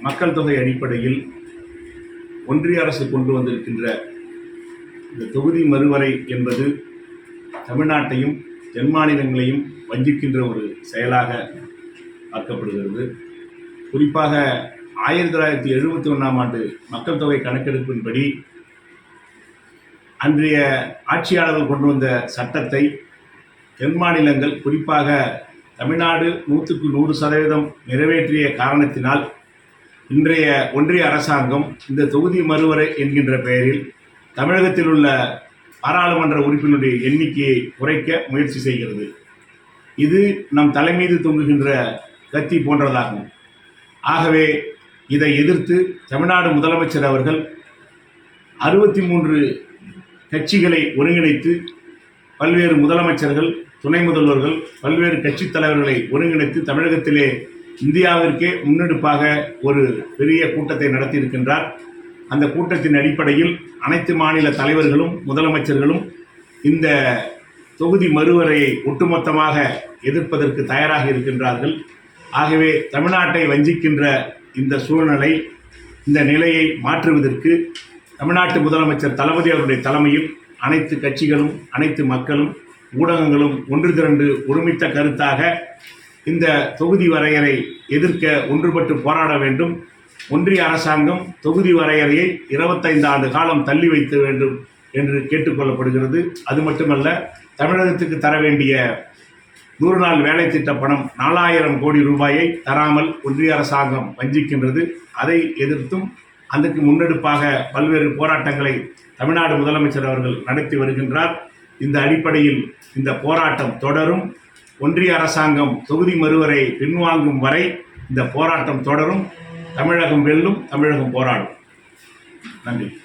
மக்கள் தொகை அடிப்படையில் ஒன்றிய அரசு கொண்டு வந்திருக்கின்ற இந்த தொகுதி மறுவரை என்பது தமிழ்நாட்டையும் தென் மாநிலங்களையும் வஞ்சிக்கின்ற ஒரு செயலாக பார்க்கப்படுகிறது. குறிப்பாக ஆயிரத்தி தொள்ளாயிரத்தி எழுபத்தி ஒன்றாம் ஆண்டு மக்கள் தொகை கணக்கெடுப்பின்படி அன்றைய ஆட்சியாளர்கள் கொண்டு வந்த சட்டத்தை தென் மாநிலங்கள் குறிப்பாக தமிழ்நாடு நூற்றுக்கு நூறு சதவீதம் நிறைவேற்றிய காரணத்தினால் இன்றைய ஒன்றிய அரசாங்கம் இந்த தொகுதி மறுவரை என்கின்ற பெயரில் தமிழகத்தில் உள்ள பாராளுமன்ற உறுப்பினருடைய எண்ணிக்கையை குறைக்க முயற்சி செய்கிறது. இது நம் தலைமீது தொங்குகின்ற கத்தி போன்றதாகும். ஆகவே இதை எதிர்த்து தமிழ்நாடு முதலமைச்சர் அவர்கள் அறுபத்தி மூன்று கட்சிகளை ஒருங்கிணைத்து பல்வேறு முதலமைச்சர்கள் துணை முதல்வர்கள் பல்வேறு கட்சித் தலைவர்களை ஒருங்கிணைத்து தமிழகத்திலே இந்தியாவிற்கே முன்னெடுப்பாக ஒரு பெரிய கூட்டத்தை நடத்தியிருக்கின்றார். அந்த கூட்டத்தின் அடிப்படையில் அனைத்து மாநில தலைவர்களும் முதலமைச்சர்களும் இந்த தொகுதி மறுவரையை ஒட்டுமொத்தமாக எதிர்ப்பதற்கு தயாராக இருக்கின்றார்கள். ஆகவே தமிழ்நாட்டை வஞ்சிக்கின்ற இந்த சூழ்நிலை இந்த நிலையை மாற்றுவதற்கு தமிழ்நாட்டு முதலமைச்சர் தளபதி அவருடைய தலைமையில் அனைத்து கட்சிகளும் அனைத்து மக்களும் ஊடகங்களும் ஒன்று திரண்டு ஒருமித்த கருத்தாக இந்த தொகுதி வரையறை எதிர்க்க ஒன்றுபட்டு போராட வேண்டும். ஒன்றிய அரசாங்கம் தொகுதி வரையறையை இருபத்தைந்து ஆண்டு காலம் தள்ளி வைக்க வேண்டும் என்று கேட்டுக்கொள்ளப்படுகிறது. அது மட்டுமல்ல தமிழகத்துக்கு தர வேண்டிய நூறு நாள் வேலை திட்ட பணம் நாலாயிரம் கோடி ரூபாயை தராமல் ஒன்றிய அரசாங்கம் வஞ்சிக்கின்றது. அதை எதிர்த்தும் அதற்கு முன்னெடுப்பாக பல்வேறு போராட்டங்களை தமிழ்நாடு முதலமைச்சர் அவர்கள் நடத்தி வருகின்றார். இந்த அடிப்படையில் இந்த போராட்டம் தொடரும். ஒன்றிய அரசாங்கம் தொகுதி மறுவரை பின்வாங்கும் வரை இந்த போராட்டம் தொடரும். தமிழகம் வெல்லும் தமிழகம் போராடும். நன்றி.